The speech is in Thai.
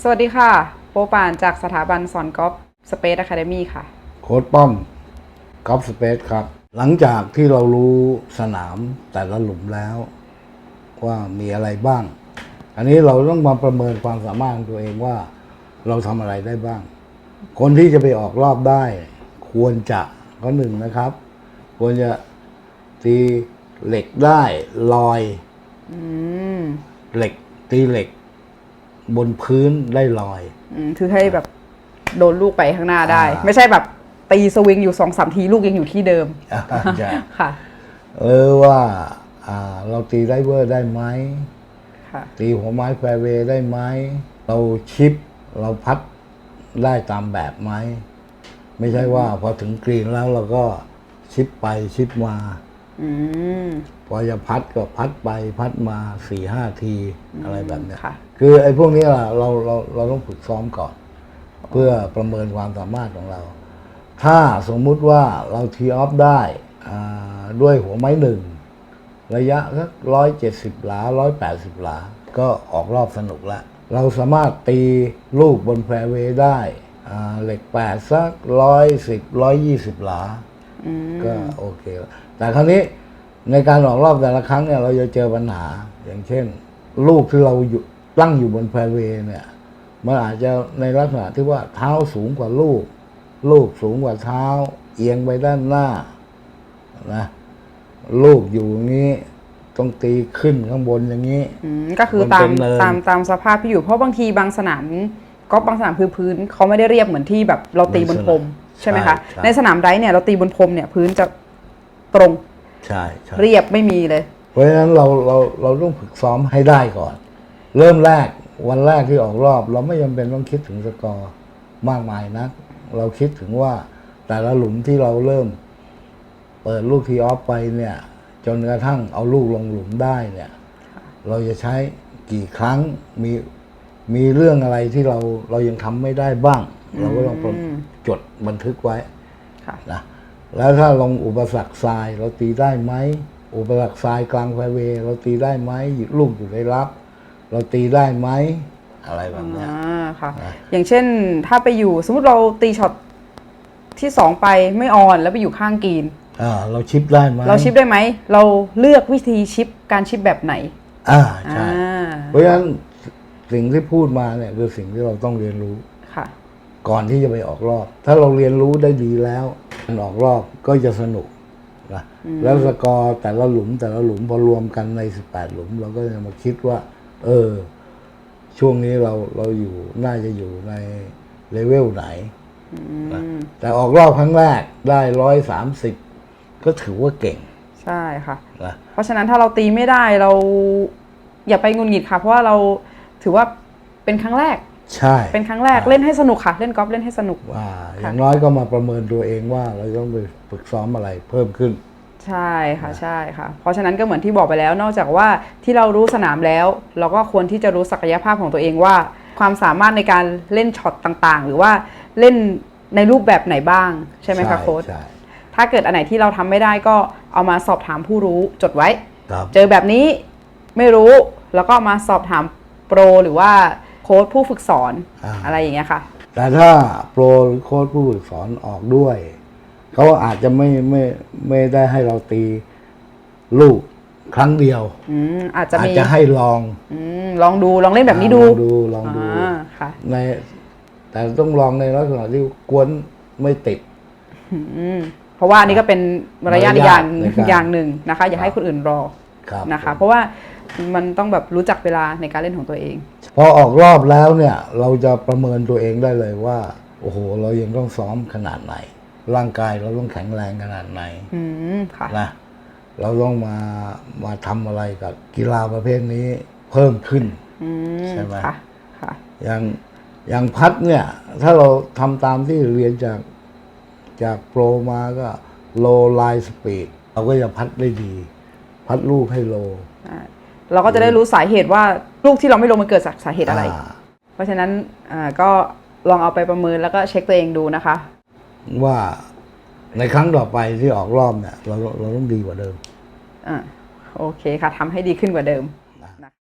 สวัสดีค่ะ โปปานจากสถาบันสอนกอล์ฟสเปซอะคาเดมี่ค่ะ โค้ดป้อมกอล์ฟสเปซครับ หลังจากที่เรารู้สนามแต่ละหลุมแล้ว ว่ามีอะไรบ้าง อันนี้เราต้องมาประเมินความสามารถของตัวเองว่า เราทำอะไรได้บ้าง คนที่จะไปออกรอบได้ ควรจะข้อหนึ่งนะครับ ควรจะตีเหล็กได้ลอยอืม เหล็กตีเหล็ก บนพื้นได้ลอย อืมคือให้แบบโดนลูกไปข้างหน้าได้ อ่า ไม่ใช่แบบตีสวิงอยู่สองสามทีลูกยังอยู่ที่เดิมใช่ค่ะเออว่าอ่า เราตีไดเวอร์ได้ไหม ค่ะ ตีหัวไม้แฟร์เวย์ได้ไหม เราชิป เราพัดได้ตามแบบไหม ไม่ใช่ว่าพอถึงกรีนแล้วเราก็ชิปไปชิปมาอืม พอจะพัดก็พัดไปพัดมาสี่ห้าทีอะไรแบบเนี้ยค่ะคือไอ้พวกนี้ล่ะเราเราเราต้องฝึกซ้อมก่อน เพื่อประเมินความสามารถของเรา ถ้าสมมุติว่าเราทีออฟได้อ่าด้วยหัวไม้หนึ่ง ระยะสักร้อยเจ็ดสิบหลาร้อยแปดสิบหลา ก็ออกรอบสนุกละ เราสามารถตีลูกบนแฟร์เวย์ได้อ่าเหล็กแปดสักร้อยสิบร้อยยี่สิบหลาอืมก็โอเคแล้ว แต่ครั้นี้ในการออกรอบแต่ละครั้งเนี่ยเราจะเจอปัญหา อย่างเช่น ลูกที่เราอยู่ตั้งอยู่บนแฟร์เวย์เนี่ยมันอาจจะในลักษณะที่ว่าเท้าสูงกว่าลูก ลูกสูงกว่าเท้า เอียงไปด้านหน้านะลูกอยู่อย่างนี้ต้องตีขึ้นข้างบนอย่างนี้อืมก็คือมันตาเป็มนเนินตามตามสภาพที่อยู่เพราะบางทีบางสนามกอล์ฟบางสนามพื้นพื้นเขาไม่ได้เรียบเหมือนที่แบบเราตีบนพรมใช่ไหมคะใช่ในสนามไดฟ์เนี่ยเราตีบนพรมเนี่ยพื้นจะ ตรงใช่ใช่เรียบไม่มีเลย เพราะฉะนั้นเราเราเราต้องฝึกซ้อมให้ได้ก่อน เริ่มแรกวันแรกที่ออกรอบ เราไม่จำเป็นต้องคิดถึงสกอร์มากมายนะเราคิดถึงว่าแต่ละหลุมที่เราเริ่ม เปิดลูกทีออฟไปเนี่ย จนกระทั่งเอาลูกลงหลุมได้เนี่ย เราจะใช้กี่ครั้งมีมีเรื่องอะไรที่เราเรายังทำไม่ได้บ้าง เราก็ต้องอืมจดบันทึกไว้ค่ะ นะ แล้วถ้าลงอุปสรรคทรายเราตีได้ไหม อุปสรรคทรายกลางไฟเวย์เราตีได้ไหมลูกอยู่ในรับ เราตีได้ไหมอะไรแบบเนี้ยอ่าค่ะนะอย่างเช่นถ้าไปอยู่สมมติเราตีช็อตที่สองไปไม่ออนแล้วไปอยู่ข้างกรีนอ่าเราชิปได้ไหมเราชิปได้ไหม เราเลือกวิธีชิปการชิปแบบไหน อ่าใช่อ่าเพราะฉะนั้นสิ่งที่พูดมาเนี่ยคือสิ่งที่เราต้องเรียนรู้ค่ะ ก่อนที่จะไปออกรอบ ถ้าเราเรียนรู้ได้ดีแล้วการออกรอบก็จะสนุกนะแล้วสกอร์แต่ละหลุมแต่ละหลุมพอรวมกันใน 18 หลุม เราก็จะมาคิดว่า เออ ช่วงนี้เราเราอยู่น่าจะอยู่ในเลเวลไหนนะแต่ออกรอบครั้งแรกได้ร้อยสามสิบก็ถือว่าเก่ง ใช่ค่ะนะเพราะฉะนั้นถ้าเราตีไม่ได้เรา อย่าไปหงุนหงิดค่ะ เพราะว่าเราถือว่าเป็นครั้งแรก ใช่เป็นครั้งแรกเล่นให้สนุกค่ะ เล่นกอล์ฟเล่นให้สนุกว่าอย่างน้อยก็มาประเมินตัวเองว่าเราต้องไปฝึกซ้อมอะไรเพิ่มขึ้น ใช่ค่ะใช่ค่ะ เพราะฉะนั้นก็เหมือนที่บอกไปแล้ว นอกจากว่าที่เรารู้สนามแล้ว เราก็ควรที่จะรู้ศักยภาพของตัวเองว่า ความสามารถในการเล่นช็อตต่างๆ หรือว่าเล่นในรูปแบบไหนบ้างใช่ไหมคะโค้ชใช่ถ้าเกิดอันไหนที่เราทำไม่ได้ก็เอามาสอบถามผู้รู้จดไว้ครับเจอแบบนี้ไม่รู้แล้วก็มาสอบถามโปรหรือว่า โค้ชผู้ฝึกสอนอ่าอะไรอย่างเงี้ยค่ะ แต่ถ้าโปรหรือโค้ชผู้ฝึกสอนออกด้วยเขาอาจจะไม่ไม่ไม่ได้ให้เราตีลูกครั้งเดียวอืมอาจจะอาจมีจะให้ลองอืมลองดูลองเล่นแบบนี้ดู ลองดูลองดูอ่าค่ะใน แต่ต้องลองในลักษณะที่กวนไม่ติดอืมเพราะว่าอันนี้ก็เป็นมารยาทมารยาทอย่างในการอย่างหนึ่งนะคะ อย่าให้คนอื่นรอครับนะคะ เพราะว่ามันต้องแบบรู้จักเวลาในการเล่นของตัวเอง พอออกรอบแล้วเนี่ยเราจะประเมินตัวเองได้เลยว่า โอ้โห เรายังต้องซ้อมขนาดไหน ร่างกายเราต้องแข็งแรงขนาดไหนอืมค่ะนะเราต้องมามาทำอะไรกับกีฬาประเภทนี้เพิ่มขึ้นอืมใช่ไหมค่ะค่ะอย่างอย่างพัดเนี่ย ถ้าเราทำตามที่เรียนจากจากโปรมาก็ low line speed เราก็จะพัดได้ดี พัดลูกให้โลอ่า เราก็จะได้รู้สาเหตุว่าลูกที่เราไม่ลงมันเกิดจากสาเหตุอะไราเพราะฉะนั้นอ่าก็ลองเอาไปประเมินแล้วก็เช็คตัวเองดูนะคะ ว่าในครั้งต่อไปที่ออกรอบเนี่ยเราเราต้องดีกว่าเดิมอ่าโอเคค่ะทำให้ดีขึ้นกว่าเดิม